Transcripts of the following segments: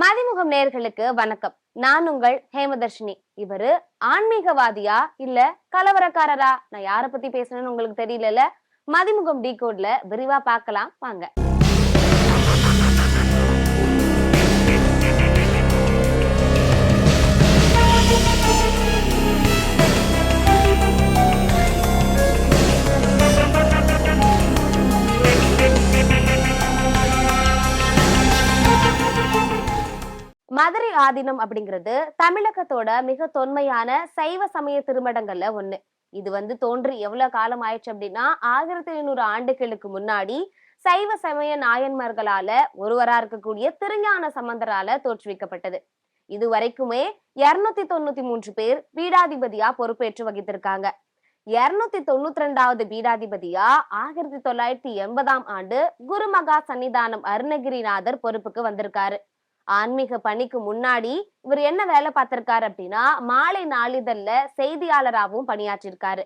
மதிமுகம் நேர்களுக்கு வணக்கம். நான் உங்கள் ஹேமதர்ஷினி. இவரு ஆன்மீகவாதியா இல்ல கலவரக்காரரா? நான் யார பத்தி பேசுறேன்னு உங்களுக்கு தெரியல மதிமுகம் டி கோட்ல விரிவா பார்க்கலாம். வாங்க. ஆதீனம் அப்படிங்கிறது தமிழகத்தோட மிக தொன்மையான சைவ சமய திருமடங்கள்ல ஒண்ணு. இது வந்து தோன்றி எவ்வளவு காலம் ஆயிடுச்சு அப்படின்னா ஆயிரத்தி ஐநூறு ஆண்டுகளுக்கு முன்னாடி சைவ சமய நாயன்மார்களால ஒருவரா இருக்கக்கூடிய திருஞான சம்பந்தரால தோற்றுவிக்கப்பட்டது. இது வரைக்குமே இருநூத்தி தொண்ணூத்தி மூன்று பேர் பீடாதிபதியா பொறுப்பேற்று வகித்திருக்காங்க. இருநூத்தி தொண்ணூத்தி ரெண்டாவது பீடாதிபதியா ஆயிரத்தி தொள்ளாயிரத்தி எண்பதாம் ஆண்டு குருமகா சன்னிதானம் அருணகிரிநாதர் பொறுப்புக்கு வந்திருக்காரு. ஆன்மீக பணிக்கு முன்னாடி இவர் என்ன வேலை பார்த்திருக்காரு அப்படின்னா மாலை நாளிதழ்ல செய்தியாளராகவும் பணியாற்றிருக்காரு.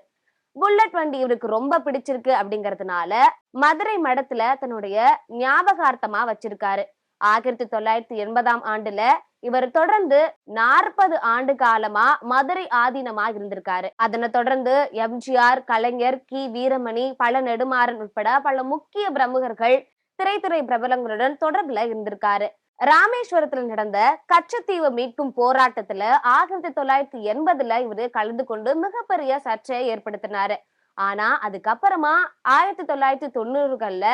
புல்லட் வண்டி இவருக்கு ரொம்ப பிடிச்சிருக்கு அப்படிங்கறதுனால மதுரை மடத்துல தன்னுடைய ஞாபகார்த்தமா வச்சிருக்காரு. ஆயிரத்தி தொள்ளாயிரத்தி எண்பதாம் ஆண்டுல இவர் தொடர்ந்து நாற்பது ஆண்டு காலமா மதுரை ஆதீனமா இருந்திருக்காரு. அதனை தொடர்ந்து எம்ஜிஆர் கலைஞர் கி. வீரமணி பல நெடுமாறன் உட்பட பல முக்கிய பிரமுகர்கள் திரைத்துறை பிரபலங்களுடன் தொடர்புல இருந்திருக்காரு. ராமேஸ்வரத்துல நடந்த கச்சத்தீவு மீட்கும் போராட்டத்துல ஆயிரத்தி தொள்ளாயிரத்தி எண்பதுல இவரு கலந்து கொண்டு மிகப்பெரிய சர்ச்சையை ஏற்படுத்தினாரு. ஆனா அதுக்கப்புறமா ஆயிரத்தி தொள்ளாயிரத்தி தொண்ணூறுகள்ல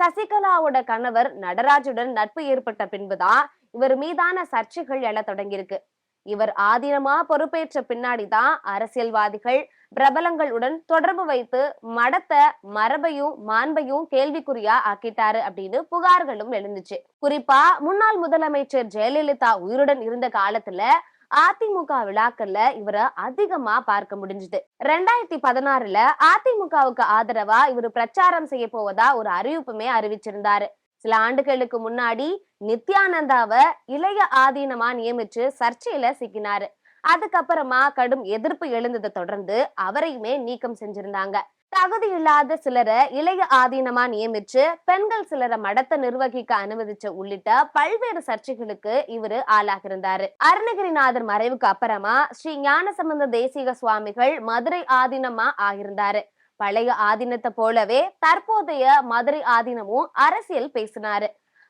சசிகலாவோட கணவர் நடராஜுடன் நட்பு ஏற்பட்ட பின்புதான் இவர் மீதான சர்ச்சைகள் எழ தொடங்கியிருக்கு. இவர் ஆதீனமா பொறுப்பேற்ற பின்னாடிதான் அரசியல்வாதிகள் பிரபலங்களுடன் தொடர்பு வைத்து மடத்தை மரபையும் மாண்பையும் கேள்விக்குறியா ஆக்கிட்டாரு அப்படின்னு புகார்களும் எழுந்துச்சு. குறிப்பா முன்னாள் முதலமைச்சர் ஜெயலலிதா உயிருடன் இருந்த காலத்துல அதிமுக விழாக்கள்ல இவரை அதிகமா பார்க்க முடிஞ்சது. ரெண்டாயிரத்தி பதினாறுல அதிமுகவுக்கு ஆதரவா இவர் பிரச்சாரம் செய்ய போவதா ஒரு அறிவிப்புமே அறிவிச்சிருந்தாரு. சில ஆண்டுகளுக்கு முன்னாடி நித்யானந்தாவை இளைய ஆதீனமா நியமிச்சு சர்ச்சையில சிக்கினாரு. அதுக்கப்புறமா கடும் எதிர்ப்பு எழுந்ததை தொடர்ந்து அவரையுமே நீக்கம் செஞ்சிருந்தாங்க. தகுதி இல்லாத சிலரை இளைய ஆதீனமா நியமிச்சு பெண்கள் சிலரை மடத்தை நிர்வகிக்க அனுமதிச்ச உள்ளிட்ட பல்வேறு சர்ச்சைகளுக்கு இவரு ஆளாகிருந்தாரு அருணகிரிநாதர் மறைவுக்கு அப்புறமா ஸ்ரீ ஞானசம்பந்த தேசிக சுவாமிகள் மதுரை ஆதீனமா ஆகியிருந்தாரு. பழைய ஆதீனத்தை போலவே தற்போதைய மதுரை ஆதீனமும் அரசியல் பேசினாரு.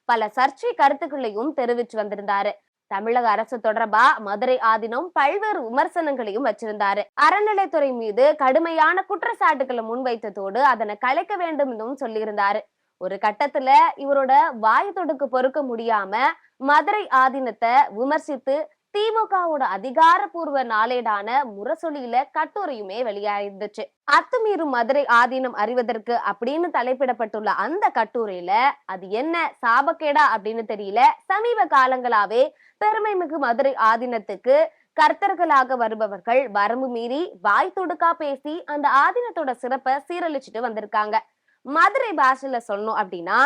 பல சர்ச்சை கருத்துக்களையும் தெரிவிச்சு வந்திருந்தாரு. தமிழக அரசு தொடர்பா மதுரை ஆதீனம் பல்வேறு விமர்சனங்களையும் வச்சிருந்தாரு. அறநிலைத்துறை மீது கடுமையான குற்றச்சாட்டுகளை முன்வைத்ததோடு அதனை கலைக்க வேண்டும் என்றும் சொல்லியிருந்தாரு. ஒரு கட்டத்துல இவரோட வாய் தொடுக்கு பொறுக்க முடியாம மதுரை ஆதீனத்தை விமர்சித்து திமுகவோட அதிகாரப்பூர்வ நாளேடான முரசொலியில கட்டுரையுமே வெளியாயிருந்துச்சு. அத்துமீறும் மதுரை ஆதீனம் அறிவதற்கு அப்படின்னு தலைப்பிடப்பட்டுள்ள அந்த கட்டுரையில அது என்ன சாபக்கேடா அப்படின்னு தெரியல. சமீப காலங்களாவே பெருமைமிகு மதுரை ஆதீனத்துக்கு கர்த்தர்களாக வருபவர்கள் வரம்பு மீறி வாய் துடுக்கா பேசி அந்த ஆதீனத்தோட சிறப்பை சீரழிச்சிட்டு வந்திருக்காங்க. மதுரை பாஷையில சொன்னோம் அப்படின்னா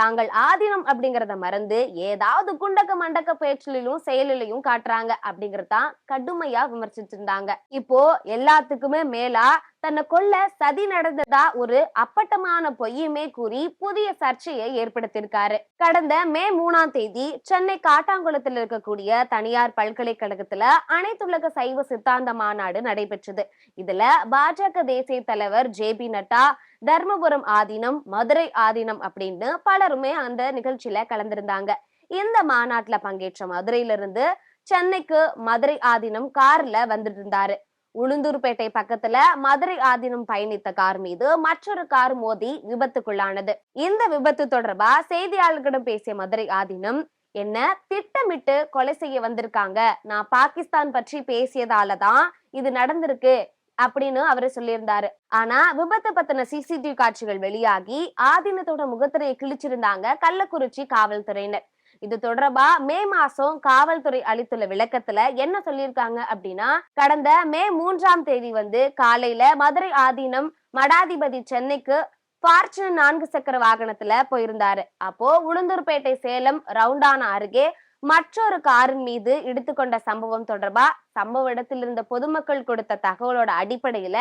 தாங்கள் ஆதீனம் அப்படிங்கறத மறந்து ஏதாவது குண்டக்க மண்டக்க பேச்சிலும் செயலிலையும் காட்டுறாங்க அப்படிங்கறதான் கடுமையா விமர்சிச்சிருந்தாங்க. இப்போ எல்லாத்துக்குமே மேலா தன்னை கொல்ல சதி நடந்ததா ஒரு அப்பட்டமான பொய்யுமே கூறி புதிய சர்ச்சையை ஏற்படுத்தியிருக்காரு. கடந்த மே மூணாம் தேதி சென்னை காட்டாங்குளத்தில் இருக்கக்கூடிய தனியார் பல்கலைக்கழகத்துல அனைத்துலக சைவ சித்தாந்த மாநாடு நடைபெற்றது. இதுல பாஜக தேசிய தலைவர் ஜே பி நட்டா தர்மபுரம் ஆதீனம் மதுரை ஆதீனம் அப்படின்னு பலருமே அந்த நிகழ்ச்சியில கலந்திருந்தாங்க. இந்த மாநாட்டுல பங்கேற்ற மதுரையிலிருந்து சென்னைக்கு மதுரை ஆதீனம் கார்ல வந்துட்டு இருந்தாரு. உளுந்தூர்பேட்டை பக்கத்துல மதுரை ஆதீனம் பயணித்த கார் மீது மற்றொரு கார் மோதி விபத்துக்குள்ளானது. இந்த விபத்து தொடர்பா செய்தியாளர்களிடம் பேசிய மதுரை ஆதீனம் என்ன திட்டமிட்டு கொலை செய்ய வந்திருக்காங்க? நான் பாகிஸ்தான் பற்றி பேசியதாலதான் இது நடந்திருக்கு அப்படின்னு அவரு சொல்லியிருந்தாரு. ஆனா விபத்து பத்தின சிசிடிவி காட்சிகள் வெளியாகி ஆதீனத்தோட முகத்திரையை கிழிச்சிருந்தாங்க கள்ளக்குறிச்சி காவல்துறையினர். இது தொடர்பா மே மாசம் காவல்துறை அளித்துள்ள விளக்கத்துல என்ன சொல்லியிருக்காங்க அப்படின்னா கடந்த மே மூன்றாம் தேதி வந்து காலையில மதுரை ஆதீனம் மடாதிபதி சென்னைக்கு பார்ச்சுனர் நான்கு சக்கர வாகனத்துல போயிருந்தாரு. அப்போ உளுந்தூர்பேட்டை சேலம் ரவுண்டானா அருகே மற்றொரு காரின் மீது இடித்துக்கொண்ட சம்பவம் தொடர்பா சம்பவ இடத்தில் இருந்த பொதுமக்கள் கொடுத்த தகவலோட அடிப்படையில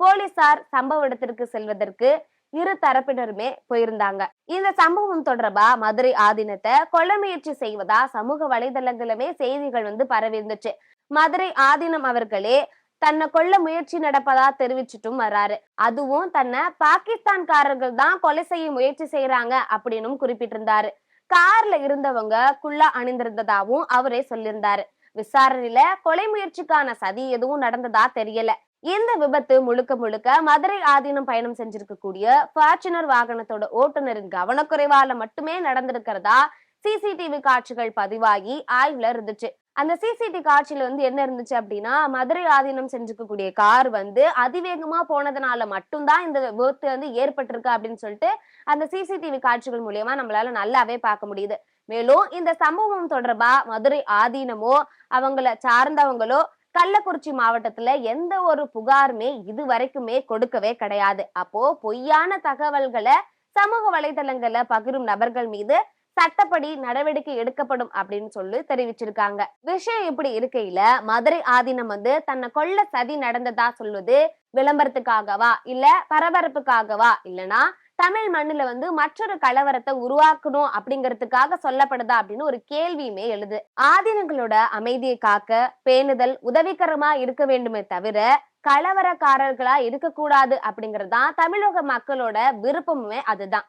போலீசார் சம்பவ இடத்திற்கு செல்வதற்கு இரு தரப்பினருமே போயிருந்தாங்க. இந்த சம்பவம் தொடர்பா மதுரை ஆதீனத்தை கொல்ல முயற்சி செய்வதா சமூக வலைதளங்களுமே செய்திகள் வந்து பரவி இருந்துச்சு மதுரை ஆதீனம் அவர்களே தன்னை கொல்ல முயற்சி நடப்பதா தெரிவிச்சுட்டும் வர்றாரு அதுவும் தன்னை பாகிஸ்தான்காரர்கள் தான் கொலை செய்ய முயற்சி செய்யறாங்க அப்படின்னும் குறிப்பிட்டிருந்தாரு. கார்ல இருந்தவங்க குள்ளா அணிந்திருந்ததாவும் அவரே சொல்லியிருந்தாரு. விசாரணையில கொலை முயற்சிக்கான சதி எதுவும் நடந்ததா தெரியல. இந்த விபத்து முழுக்க முழுக்க மதுரை ஆதீனம் பயணம் செஞ்சிருக்கக்கூடிய ஃபார்ச்சுனர் வாகனத்தோட ஓட்டுநரின் கவனக்குறைவால மட்டுமே நடந்திருக்கிறதா சிசிடிவி காட்சிகள் பதிவாகி ஆய்வுல இருந்துச்சு. அந்த சிசிடிவி காட்சியில வந்து என்ன இருந்துச்சு அப்படின்னா மதுரை ஆதீனம் செஞ்சுக்கக்கூடிய கார் வந்து அதிவேகமா போனதுனால மட்டும்தான் இந்த விபத்து வந்து ஏற்பட்டிருக்கு அப்படின்னு சொல்லிட்டு அந்த சிசிடிவி காட்சிகள் மூலியமா நம்மளால நல்லாவே பார்க்க முடியுது. மேலும் இந்த சம்பவம் தொடர்பா மதுரை ஆதீனமோ அவங்கள சார்ந்தவங்களோ கள்ளக்குறிச்சி மாவட்டத்துல எந்த ஒரு புகாருமே இது வரைக்குமே கொடுக்கவே கிடையாது. அப்போ பொய்யான தகவல்களை சமூக வலைதளங்கள்ல பகிரும் நபர்கள் மீது சட்டப்படி நடவடிக்கை எடுக்கப்படும் அப்படின்னு சொல்லி தெரிவிச்சிருக்காங்க. விஷயம் இப்படி இருக்கையில மதுரை ஆதீனம் வந்து தன்னை கொல்ல சதி நடந்ததா சொல்வது விளம்பரத்துக்காகவா இல்ல பரபரப்புக்காகவா? இல்லனா தமிழ் மண்ணுல வந்து மற்றொரு கலவரத்தை உருவாக்கணும் அப்படிங்கிறதுக்காக சொல்லப்படுதா அப்படின்னு ஒரு கேள்வியுமே எழுது. ஆதீனங்களோட அமைதியை காக்க பேணுதல் உதவிகரமா இருக்க வேண்டுமே தவிர கலவரக்காரர்களா இருக்கக்கூடாது அப்படிங்கறதுதான் தமிழக மக்களோட விருப்பமுமே அதுதான்.